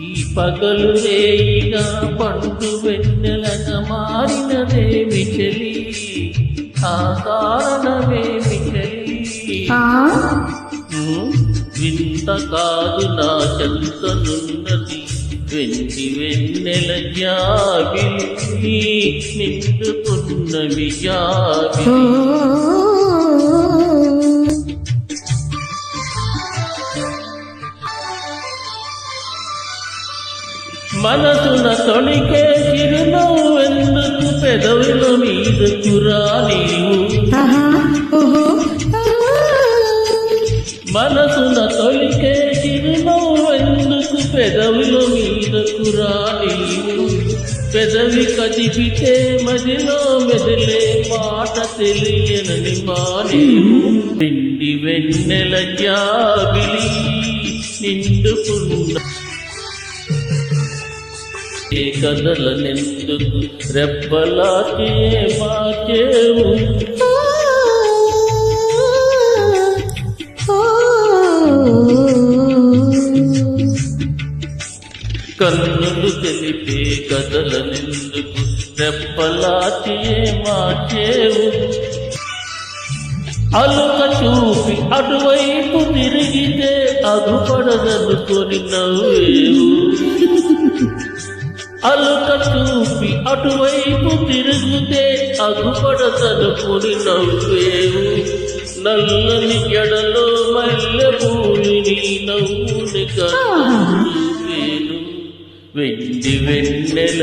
ఈ పగలు రేయిగా పండు వెన్నెలగా మారినదేమి చెలి. ఆ కారణమేమి చెలి. వింత కాదు నా చెంతనున్నది. వెండి వెన్నెల జాబిలి నిండుకున్నవి ఓ. జాబిలి మనసున తొలికే చిరునవ్వెందుకు పెదవుల మీదకు రా నీవు ఆహా ఓహో. మనసున తొలికే చిరునవ్వెందుకు పెదవుల మీదకు రా నీవు పెదవి కదిపితే మదిలో మెదిలే మాట తెలియనని మానేవు పిండి వెన్నెల జాబిలి నిండుకున్న ఏ కదలనెందుకు? రెప్పలాకే మాకేవు కన్నులు తెలిపే కదలనెందుకు? రెప్పలాకే మాకేవు అలుక చూపి అటువైపు తిరిగితే అగుపడదనుకొని నవ్వేవు అలుక చూపి అటువైపు తిరిగితే అగుపడదనుకొని నవ్వేవు. నల్లని ఎడలో మల్లె పూలిని నవ్వుని కను వెండి వెన్నెల